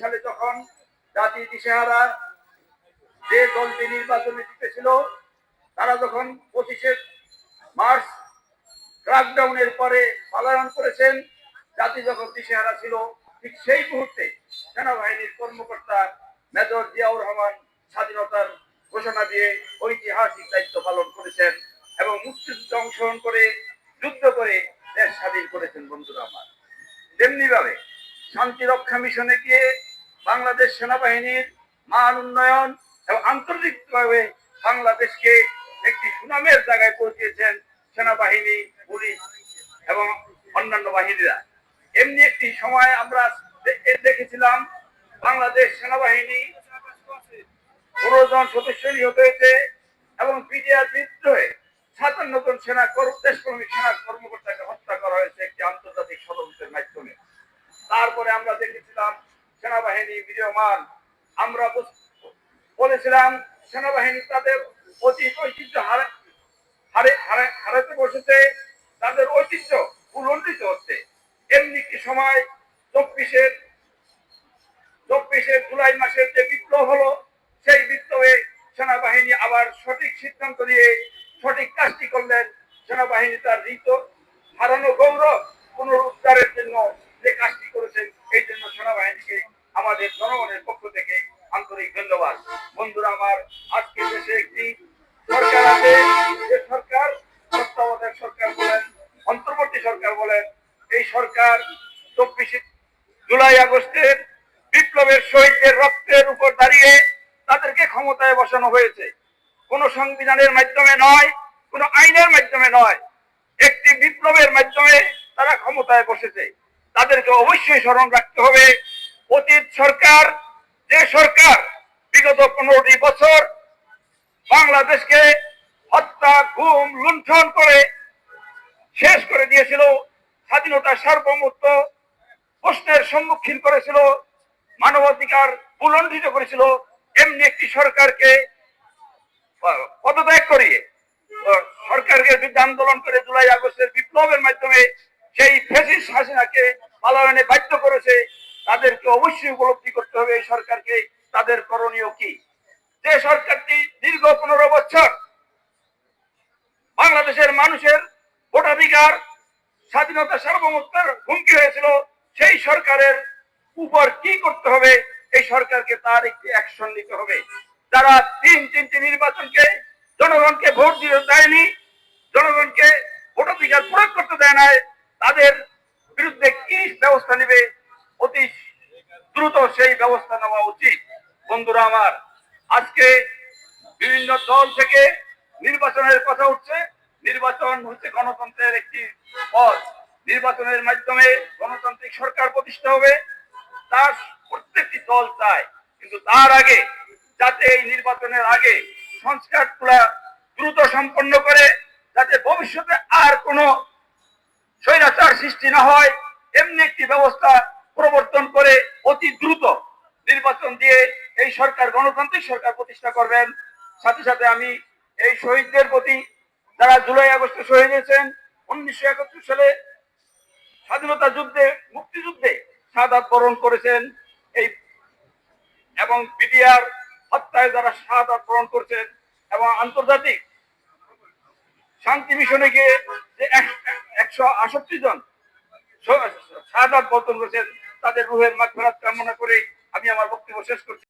সালে যখন জাতি দিশেহারা যে দলটি নির্বাচনে জিতেছিল, তারা যখন পঁচিশে মার্চ ক্রাকডাউনের পরে পালায়ন করেছেন, জাতি যখন দিশেহারা ছিল, ঠিক সেই মুহূর্তে সেনাবাহিনীর কর্মকর্তা মেজর জিয়াউর রহমান স্বাধীনতার ঘোষণা দিয়ে ঐতিহাসিক দায়িত্ব পালন করেছেন এবং মুক্তিযুদ্ধে অংশগ্রহণ করে, যুদ্ধ করে দেশ স্বাধীন করেছেন বন্ধুরা আমার। তেমনি ভাবে শান্তি রক্ষা মিশনে গিয়ে বাংলাদেশ সেনাবাহিনীর মান উন্নয়ন এবং আন্তর্জাতিকভাবে বাংলাদেশকে একটি সুনামের জায়গায় পৌঁছেছেন সেনাবাহিনী, পুলিশ এবং অন্যান্য বাহিনীরা। এমনি একটি সময় আমরা দেখেছিলাম, বাংলাদেশ সেনাবাহিনী পনেরো জন সদস্য নিহত হয়েছে এবং বিডিআর বিদ্রোহে সাতান্ন জন সেনা কর- দেশপ্রেমিক সেনা কর্মকর্তাকে হত্যা করা হয়েছে একটি আন্তর্জাতিক ষড়যন্ত্রের মাধ্যমে। তারপরে আমরা দেখেছিলাম সেনাবাহিনী বিজয়মান। আমরা বলেছিলাম সেনাবাহিনী তাদের অতীত ঐতিহ্য হারে হারে, হারে- হারাতে বসেছে, তাদের ঐতিহ্য উল্লঙ্ঘিত হচ্ছে। এমনি একটি সময় চব্বিশের চব্বিশে জুলাই মাসের যে বিপ্লব হলো, সেই বিপ্লবে সেনাবাহিনী আবার সঠিক সিদ্ধান্ত নিয়ে সঠিক কাজটি করলেন। সেনাবাহিনী তার ঋত, হারানো গৌরব পুনরুদ্ধারের জন্য যে কাজটি করেছেন এই জন্য সেনাবাহিনীকে আমাদের জনগণের পক্ষ থেকে আন্তরিক ধন্যবাদ। বন্ধুরা, আমার আজকে দেশে একটি সরকার আছে। যে সরকার তত্ত্বাবধায়ক সরকার বলেন, অন্তর্বর্তী সরকার বলেন, এই সরকার চব্বিশে জুলাই আগস্টের বিপ্লবের শহীদদের রক্তের উপর দাঁড়িয়ে তাদেরকে ক্ষমতায় বসানো হয়েছে। কোন সংবিধানের মাধ্যমে নয়, কোন আইনের মাধ্যমে নয়, একটি বিপ্লবের মাধ্যমে তারা ক্ষমতায় বসেছে। তাদেরকে অবশ্যই স্মরণ রাখতে হবে। অতীত সরকার, যে সরকার বিগত পনেরোটি বছর বাংলাদেশকে হত্যা, গুম, লুণ্ঠন করে শেষ করে দিয়েছিল স্বাধীনতার সার্বভৌমত্ব প্রশ্নের সম্মুখীন করেছিল, মানবাধিকার উল্লঙ্ঘিত করেছিল, এমনি একটি সরকারকে পদত্যাগ করিয়ে সরকারকে বিরুদ্ধে আন্দোলন করে জুলাই আগস্টের বিপ্লবের মাধ্যমে সেই ফেসিস হাসিনাকে পালায়নে বাধ্য করেছে, তাদেরকে অবশ্যই উপলব্ধি করতে হবে এই সরকারকে। তাদের করণীয় কি? যে সরকারটি দীর্ঘ পনেরো বছর বাংলাদেশের মানুষের ভোটাধিকার, স্বাধীনতা সার্বভৌমত্বের হুমকি হয়েছিল, সেই সরকারের উপর কি করতে হবে? এই সরকারকে তার একটি অ্যাকশন নিতে হবে। যারা তিন তিনটি নির্বাচনকে, জনগণকে ভোট দিতে দেয়নি, জনগণকে ভোটাধিকার প্রয়োগ করতে দেয় নাই, তাদের বিরুদ্ধে কি ব্যবস্থা নেবে? অতি দ্রুত সেই ব্যবস্থা নেওয়া উচিত। বন্ধুরা আমার, আজকে বিভিন্ন দল থেকে নির্বাচনের কথা উঠছে। নির্বাচন হচ্ছে গণতন্ত্রের একটি পথ। নির্বাচনের মাধ্যমে গণতান্ত্রিক সরকার প্রতিষ্ঠা হবে। তার প্রত্যেকটি দল চায়। কিন্তু তার আগে, যাতে এই নির্বাচনের আগে সংস্কারগুলা দ্রুত সম্পন্ন করে, যাতে ভবিষ্যতে আর কোনো সৃষ্টি না হয়, এমনি একটি ব্যবস্থা প্রবর্তন করে অতি দ্রুত নির্বাচন দিয়ে এই সরকার, গণতান্ত্রিক সরকার প্রতিষ্ঠা করবেন। সাথে সাথে আমি এই শহীদদের প্রতি যারা জুলাই, আগস্টে শহীদ হয়েছেন, উনিশশো একাত্তর সালে স্বাধীনতা যুদ্ধে, মুক্তিযুদ্ধে শাহাদ বরণ করেছেন। এই এবং বিডিআর হত্যায় যারা শাহাদ বরণ করেছেন এবং আন্তর্জাতিক শান্তি মিশনে গিয়ে যে একশো আষট্টি জন শাহাদ বর্তন করেছেন তাদের রুহের মাঠ কামনা করে আমি আমার বক্তব্য শেষ করছি।